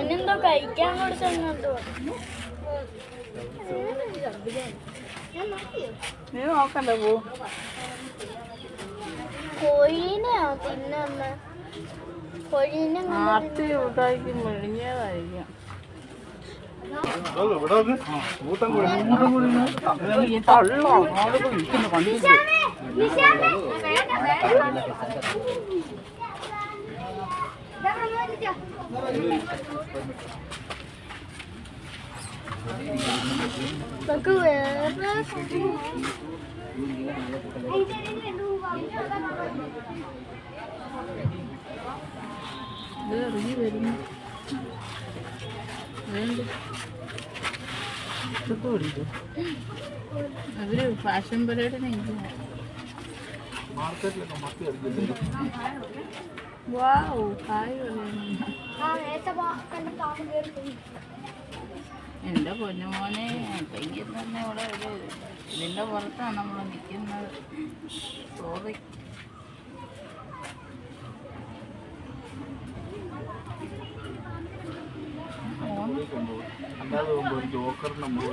എന്നെന്തോ കഴിക്കാൻ കൊടുത്തെന്നോ നീ നോക്കണ്ട പോ. കോഴീനെയോ? തിന്നമ്മ. കോഴിനെ ആർത്തി ഉണ്ടാക്കി മെഴുങ്ങിയതായിരിക്കും അതല്ല, ഇവിടെ വന്ന് കൂട്ടം കൂടി ഈ തള്ളോ ആളുകൾ നിൽക്കുന്നു കണ്ടില്ലേ നമുക്ക് വേറെ ഇത് ഇറങ്ങി വരുന്നു വേണ്ട ഇതൊക്കെ പിടിക്കും അവർ ഫാഷൻ പരേഡിന് എന്റെ പൊന്നുമോനെ തന്നെ ഇവിടെ ഒരു ഇതിന്റെ പുറത്താണ് നമ്മൾ നിൽക്കുന്നത് സോറി അല്ലാതെ പോകുമ്പോൾ ജോക്കർ നമ്മൾ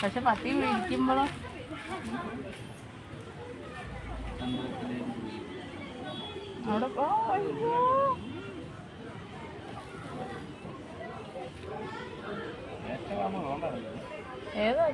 പക്ഷെ പത്തി മേടിക്കുമ്പോഴോ അവിടെ പോ. ഏതാ